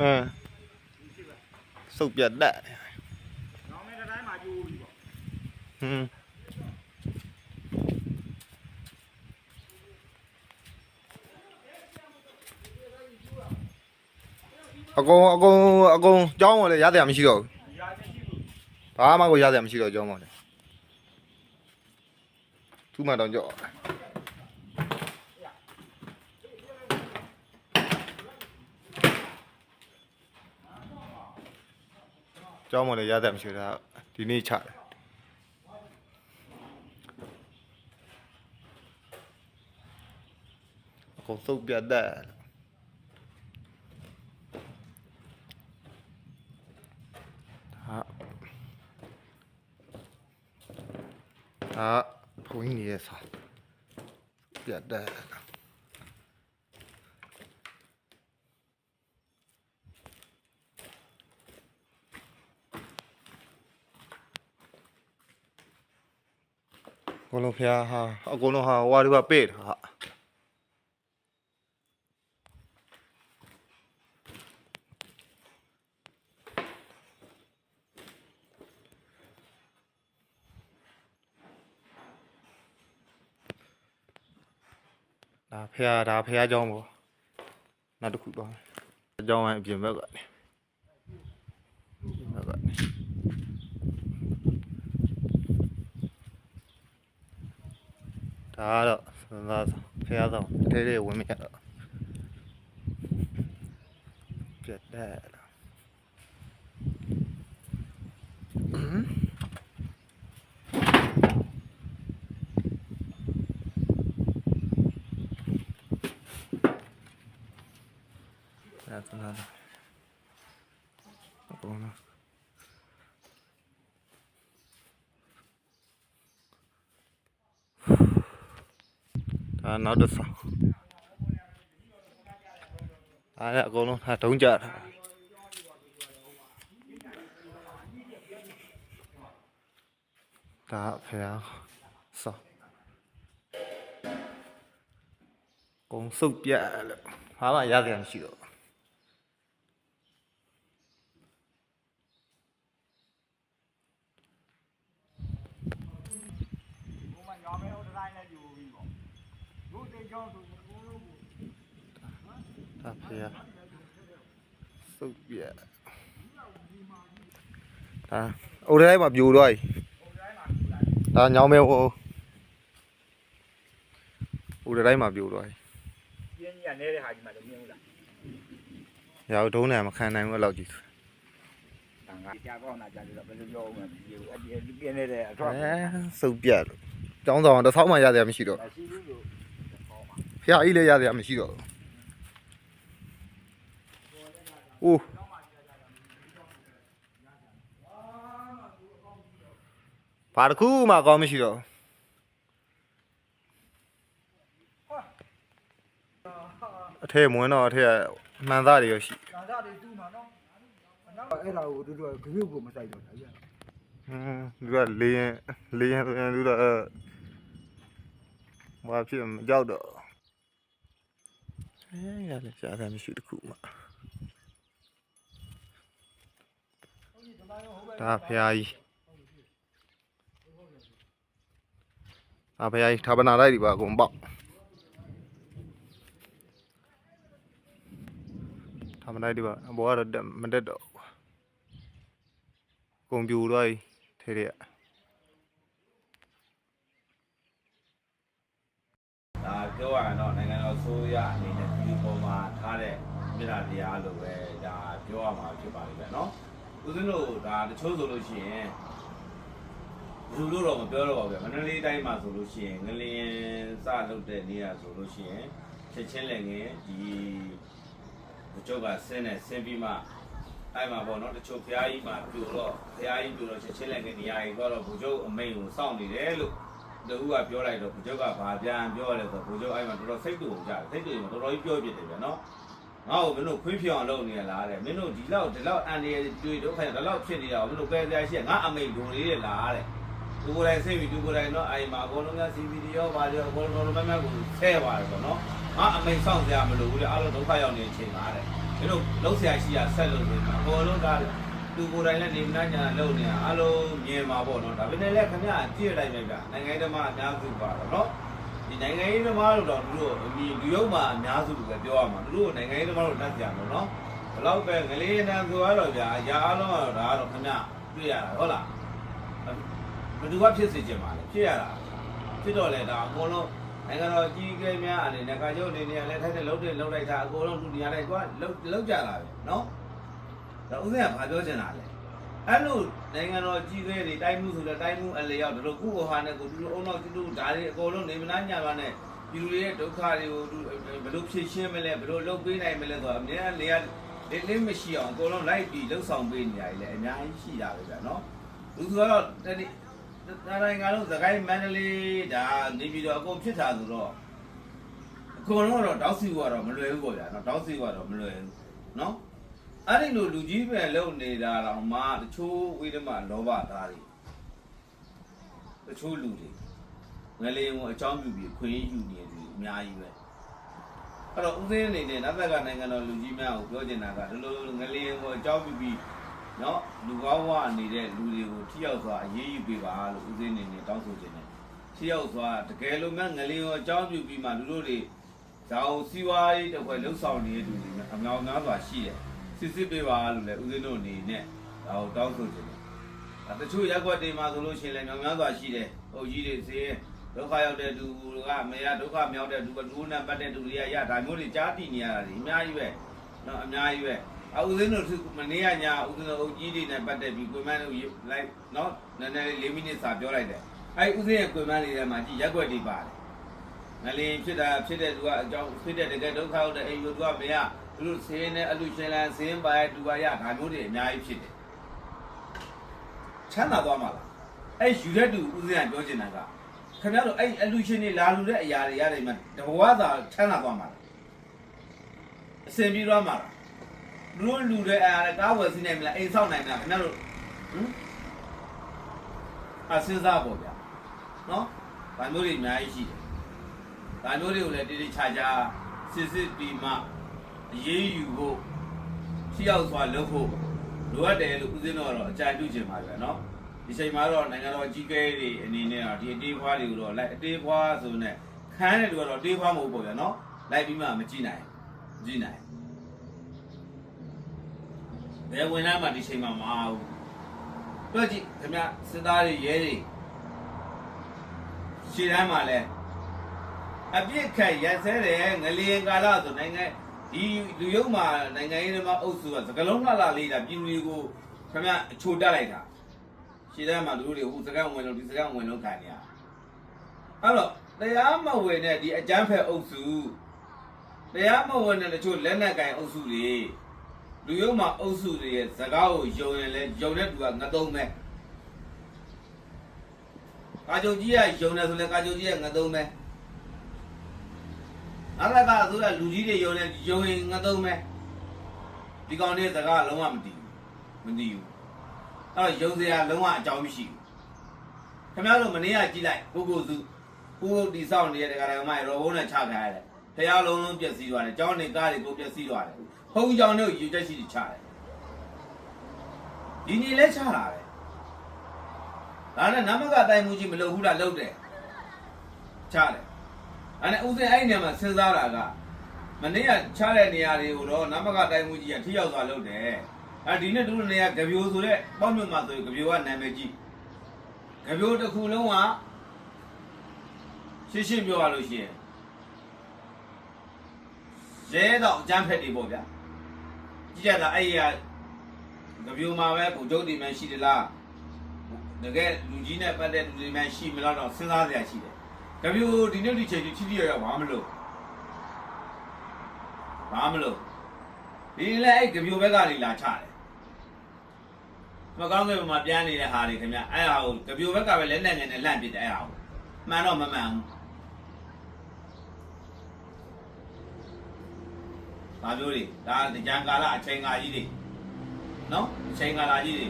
အင်းစုပ်ပြတ်တက်နောင်မဲ့တစ်တိုင်းမှာယူပြီပေါ့ဟွန်းအကုန်အကုန်အကုန်ကြောင်းဝင်လေရတဲ့မရှိတော့ဘူးရာမရှိဘူးဘာမှကိုရတဲ့မရှိတော့ကြောင်းဝင်လေသူ့မှတော့ကြောက် ကြောင်းဝင်လေရတဲ့မရှိတော့ဒီနေ့ချတယ်အကုန်စုပ်ပြတ်တက်ဟာဟာဘုန်းကြီးရဲ့ဆောင်းပြတ်တက် အကုန်လုံးဖျားဟာအကုန်လုံးဟာဟွာဒီကပေးတာဟာ ဒါဖះဒါဖះเจ้าပေါ့နောက်တစ်ခုတော့အเจ้าဟန်အပြင်ဘက်ကနေဘက် ဒါကတော့စဉ်းစားဖះဆောင်ထဲထဲဝင်မရတော့ပြတ်တယ်လားဟ မ်ဒါစဉ်းစားတော့အကုန်လုံးဒါနောက်တစ်ဆောင်ဒါလည်းအကုန်လုံးဒါတုံးကြတာဒါဖះဆောကုံစုပ်ပြက်လို့ ဒါဖေးစုပ်ပြက်ဒါအိုတိုင်းမှာပြိုတော့ပြီဒါညောင်းမဲဟိုအိုတိုင်းမှာပြိုတော့ပြီပြင်းကြီးကနဲတဲ့ဟာကြီးမှလည်းမြင်ဘူးလားရောက်ဒုံးနေမခံနိုင်ဘူးအဲ့လောက်ကြီးတန်ခါကြာကောင်းတာကြာလို့ဘယ်လိုပြောဦးမလဲဒီအဲ့ဒီပြင်းနေတဲ့အထွတ်အဲစုပ်ပြက်လို့ကျောင်းဆောင်တစ်ဆောက်မှရတယ်မရှိတော့မရှိဘူးလို့ဟောမှာ ဖះကြီးလည်းရတယ်မရှိတော့အိုးဘာတစ်ခုမှကောင်းမရှိတော့အထဲမွန်းတော့အထဲမှန်သားတွေရရှိကာသာတွေတူးမှာနော်နောက်အဲ့ဒါကိုတို့တို့ဂရုကိုမဆိုင်တော့တာကြီးဟင်းလူကလေးရင်လေးရင်ဆိုရင်လူတော့ဘာဖြစ်မကြောက်တော့ အဲရတယ်ရှားတယ်မရှိတစ်ခုမှဒါဖះကြီးဒါဖះကြီးထာပနာလိုက်ဒီပါအကုန်ပေါက်ထာပနာလိုက်ဒီပါအဘောကတော့တက်မတက်တော့ဘူးကွန်ပျူတာကြီးထဲထဲကဒါပြောရရင်တော့နိုင်ငံတော်ဆိုရအနေနဲ့ ဒီပုံမှာထားတဲ့မြစ်တာတရားလို့ပဲဒါပြောရမှာဖြစ်ပါလိမ့်မယ်နော်ဦးဇင်းတို့ဒါတချို့ဆိုလို့ရှိရင်ဘယ်လိုလို့တော့မပြောတော့ပါဘူးဗျမန္တလေးတိုင်းမှာဆိုလို့ရှိရင်ငလျင်စလုပ်တဲ့နေရာဆိုလို့ရှိရင်ချက်ချင်းလည်းငင်ဒီဘုချုပ်ကဆင်းနေဆင်းပြီးမှအဲ့မှာပေါ့နော်တချို့ဖျားကြီးမှာပြိုတော့ဖျားကြီးပြိုတော့ချက်ချင်းလည်းငင်နေရာကြီးတော့ဘုချုပ်အမိန်ကိုစောင့်နေတယ်လို့ တူကပြောလိုက်တော့ဘုချုပ်ကဘာပြန်ပြောလဲဆိုတော့ဘုချုပ်အဲ့မှာတော်တော်စိတ်တူကြတယ်စိတ်တူရင်တော်တော်ကြီးပြောပြတယ်ဗျာနော်ငါ့ကိုမင်းတို့ခွင့်ဖြေအောင်လုပ်နေရလားတဲ့မင်းတို့ဒီလောက်ဒီလောက်အန်ဒီရတွေ့တော့ခိုင်းဒီလောက်ဖြစ်နေတာကိုမင်းတို့ပဲကြရှိငါအမိန်ဒိုလေးတဲ့လားတဲ့သူကိုယ်တိုင်စိတ်ပြီးသူကိုယ်တိုင်တော့အဲ့မှာအကုန်လုံးက CVD ရောပါရောအကုန်လုံးတော်တော်များများကိုဆဲပါတယ်ပေါ့နော်ငါအမိန်ဆောင်ကြမလို့ဘူးလေအားလုံးဒုက္ခရောက်နေတဲ့အချိန်ပါတဲ့ဒီလိုလုံးဆရာရှိရဆက်လို့ဆိုတော့ဘောလုံးက သူကိုယ်တိုင်လည်းနေမနာညာလုံနေတာအလုံးမြင်မှာပေါ့နော်ဒါပေမဲ့လည်းခင်ဗျာကြည့်လိုက်မယ်ဗျနိုင်ငံရေးသမားအများစုပါတော့နော်ဒီနိုင်ငံရေးသမားတို့တော့သူတို့အမြင်လူရုပ်မှာအများစုလို့ပဲပြောရမှာသူတို့နိုင်ငံရေးသမားတို့လက်ကြံလို့နော်ဘလောက်ပဲငလေးနံဆိုရတော့ဗျာအရာအလုံးကတော့ဒါကတော့ခင်ဗျတွေ့ရတာဟုတ်လားဘယ်သူကဖြစ်စေချင်ပါလဲဖြစ်ရတာဖြစ်တော့လေဒါအကုန်လုံးနိုင်ငံတော်ကြီးကဲများအနေနဲ့ကကြုတ်အနေနဲ့လည်းထိုက်တဲ့လုံးတွေလုံးလိုက်တာအကုန်လုံးလူနေရာတိုင်းကလုံးလုံးကြတာပဲနော် ဒါဥစဉ်ကဘာပြောချင်တာလဲအဲ့လိုနိုင်ငံတော်ကြီးသေးတွေတိုင်းမှုဆိုတဲ့တိုင်းမှုအလျောက်တို့ကုဟဟာနဲ့ကိုတူတူအုံနောက်တူတူဒါတွေအကုန်လုံးနေမနာညာပါနဲ့ပြည်သူတွေရဲ့ဒုက္ခတွေကိုသူဘယ်လိုဖြေရှင်းမလဲဘယ်လိုလုပ်ပေးနိုင်မလဲဆိုတော့အများနေရာလေးလေးမရှိအောင်အကုန်လုံးလိုက်ပြီးလှုပ်ဆောင်ပေးနေရတယ်လေအများကြီးရှိတာပဲဗျာနော်လူဆိုတော့တနေ့တိုင်းကတော့သခိုင်းမန္တလေးဒါနေပြီးတော့အကုန်ဖြစ်တာဆိုတော့အကုန်လုံးတော့တောက်စီကတော့မလွယ်ဘူးပေါ့ဗျာနော်တောက်စီကတော့မလွယ်ဘူးနော် အဲ့ဒီလိုလူကြီးပဲလုံနေတာတော့မှတချို့ဝိဓမလောဘသားတွေတချို့လူတွေငလေးဝင်အကြောင်းပြုပြီးခွင့်ယူနေတယ်အများကြီးပဲအဲ့တော့ဦးစင်းအနေနဲ့နတ်ဘက်ကနိုင်ငံတော်လူကြီးများကိုပြောချင်တာကဒီလိုငလေးဝင်အကြောင်းပြုပြီးနော်လူကောင်းဝနေတဲ့လူတွေကိုထိရောက်စွာအရေးယူပေးပါလို့ဦးစင်းအနေနဲ့တောင်းဆိုချင်တယ်ထိရောက်စွာတကယ်လို့မဲ့ငလေးဝင်အကြောင်းပြုပြီးမှလူတို့တွေဒါအောင်စီးပွားရေးတစ်ခွဲလှုပ်ဆောင်နေတဲ့လူတွေအများများစွာရှိတယ် စစ်စစ်ပေးပါလို့လည်းဦးဇင်းတို့အနေနဲ့ဒါကိုတောင်းဆိုချင်တယ်။အဲတချို့ရက်ွက်တွေမှာဆိုလို့ရှိရင်လည်းမြောင်များစွာရှိတယ်။ဟုတ်ကြီးတွေစေဒုက္ခရောက်တဲ့သူကမရဒုက္ခမြောက်တဲ့သူကဒုနဲ့ပတ်တဲ့သူတွေကရဒါမျိုးတွေကြားတည်နေရတာဒီအများကြီးပဲ။နော်အများကြီးပဲ။အဦးဇင်းတို့မနေ့ကညာဦးဇင်းတို့အုပ်ကြီးတွေနဲ့ပတ်တဲ့ပြီးကိုမန်းတို့လိုက်နော်နည်းနည်းလေး၄မိနစ်စာပြောလိုက်တယ်။အဲဦးဇင်းရဲ့ကိုမန်းလေးထဲမှာကြည့်ရက်ွက်တွေပါတယ်။ငလင်ဖြစ်တာဖြစ်တဲ့သူကအကြောင်းဖြစ်တဲ့တကယ်ဒုက္ခရောက်တဲ့အိမ်လူသူကမရ သူတို့ဆင်းနဲ့အလူရှင်လန်ဆင်းပါရဲ့တူပါရဒါမျိုးတွေအများကြီးဖြစ်တယ်ချမ်းသာသွားမှာလားအဲ့ယူတဲ့တူဦးစင်းကပြောချင်တာကခင်ဗျားတို့အဲ့အလူရှင်တွေလာလူတဲ့အရာတွေရတယ်မှတဘဝသာချမ်းသာသွားမှာလားအစင်ပြေသွားမှာလားလူတို့လူတဲ့အရာတွေကားဝယ်စီးနိုင်မလားအိမ်ဆောက်နိုင်မလားခင်ဗျားတို့ဟမ်အစဉ်းစားပေါ့ဗျာနော်ဒါမျိုးတွေအများကြီးရှိတယ်ဒါမျိုးတွေကိုလည်းတိတိကျကျစစ်စစ်ပြီးမှအ ရေးယူဖို့ထိရောက်စွာလုပ်ဖို့လိုအပ်တယ်လို့ဦးစင်းတော်ကတော့အကြံပြုချင်ပါပြန်နော်ဒီချိန်မှာတော့နိုင်ငံတော်အကြီးအကဲတွေအနေနဲ့တော့ဒီအတေးဖွားတွေကိုတော့လိုက်အတေးဖွားဆိုနဲ့ခန်းတဲ့လူကတော့တေးဖွားမဟုတ်ပေါ့ဗျာနော်လိုက်ပြီးမှမကြည့်နိုင်ကြည့်နိုင်ဘယ်ဝင်လာမှဒီချိန်မှာမအားဘူးတော့ကြည့်ခင်ဗျစစ်သားတွေရဲတွေရှေ့တန်းမှာလဲအပြစ်ခတ်ရက်စဲတယ်ငလျင်ကာလဆိုနိုင်ငံ ဒီလူယုံမှာနိုင်ငံရေးသမားအုပ်စုကစကလုံးလှလှလေးတာပြည်သူတွေကိုခင်ဗျအချိုတက်လိုက်တာရှင်းတဲ့မှာလူတွေဟိုစကန်းဝင်လို့ဒီစကန်းဝင်လို့ခံနေရအဲ့တော့တရားမဝင်တဲ့ဒီအကြမ်းဖက်အုပ်စုတရားမဝင်တဲ့တချို့လက်နက်ကင်အုပ်စုတွေလူယုံမှာအုပ်စုတွေရဲ့စကားကိုယုံရင်လဲယုံတဲ့သူကငသုံးပဲကာကြုံကြီးကယုံတယ်ဆိုလဲကာကြုံကြီးကငသုံးပဲ အရကဆိုတဲ့လူကြီးတွေယုံနေယုံရင်ငါသုံးမယ်ဒီကောင်လေးစကားလုံးဝမတည်ဘူးမတည်ဘူးအဲ့တော့ယုံစရာလုံးဝအကြောင်းမရှိဘူးခင်ဗျားတို့မနေ့ကကြည့်လိုက်ကိုကိုစုကိုကိုတီဆောင်နေတဲ့တရားတော်မရဲ့ရောဘုံနဲ့ချခံရတယ်ဖះလုံးလုံးပြက်စီးသွားတယ်ကျောင်းနေကားတွေကိုပြက်စီးသွားတယ်ဘုံကျောင်းတွေကိုယူချက်ရှိချတယ်ဒီနေ့လဲချတာပဲဒါနဲ့နမကတိုင်မှုကြီးမလုပ်ဘူးလားလုပ်တယ်ချတယ် အဲ့ဒါဥစဉ်အဲ့ဒီနေရာမှာစဉ်းစားတာကမနေ့ကချတဲ့နေရာတွေကိုတော့နမကတိုင်းမှုကြီးကထိရောက်စွာလုပ်တယ်။အဲဒီနေ့တို့နေရာကြပြိုဆိုတဲ့ပေါ့မြုံမှာဆိုရင်ကြပြိုကနာမည်ကြီးကြပြိုတစ်ခုလုံးကရှင်းရှင်းပြောရလို့ရှိရင်ရဲတော့အကျန်းဖက်တွေပေါ့ဗျာ။ကြည့်ရတာအဲ့ဒီကကြပြိုမှာပဲဘုံကျုပ်ဒီမှရှိတယ်လား။တကယ်လူကြီးနဲ့ပတ်တဲ့လူတွေမှရှိမလားတော့စဉ်းစားစရာရှိတယ်။ ကြပြိုဒီနေ့ဒီချိန်ကြီးထိထိရရဘာမလို့ဘာမလို့ဒီလဲအဲ့ကြပြိုဘက်ကနေလာချတယ်မကောင်းကဲ့မှာပြန်နေတဲ့ဟာတွေခင်ဗျအဲ့ဟာကိုကြပြိုဘက်ကပဲလက်နဲ့ငယ်နဲ့လန့်ပစ်တယ်အဲ့ဟာကိုမှန်တော့မမှန်ဘူးဒါမျိုးတွေဒါကြံကာလအချိန်ကာကြီးတွေနော်အချိန်ကာလကြီးတွေ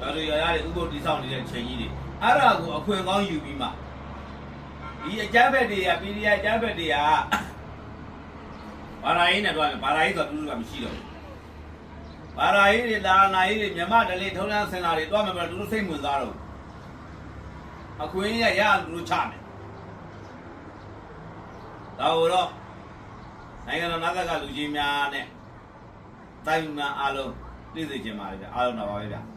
ဒါတို့ရရတွေဥပုပ်တိဆောက်နေတဲ့ချိန်ကြီးတွေအဲ့ဒါကိုအခွင့်ကောင်းယူပြီးမှ ဒီအကြမ်းဖက်တွေကပြည်ရအကြမ်းဖက်တွေကဘာသာရေးနဲ့တော့ဘာသာရေးဆိုတူတူကမရှိတော့ဘူးဘာသာရေးတွေလာနာရေးတွေမြမတလေးထုံးတန်းစင်တာတွေတွားမယ်မလားသူတို့စိတ်ဝင်စားတော့အခွင့်အရေးရသူတို့ချမယ်ဒါတော့နိုင်ငံတော်နာသကလူကြီးများနဲ့တိုင်းမှအားလုံးသိစေချင်ပါတယ်ဗျအားလုံးတော့ပါပဲဗျ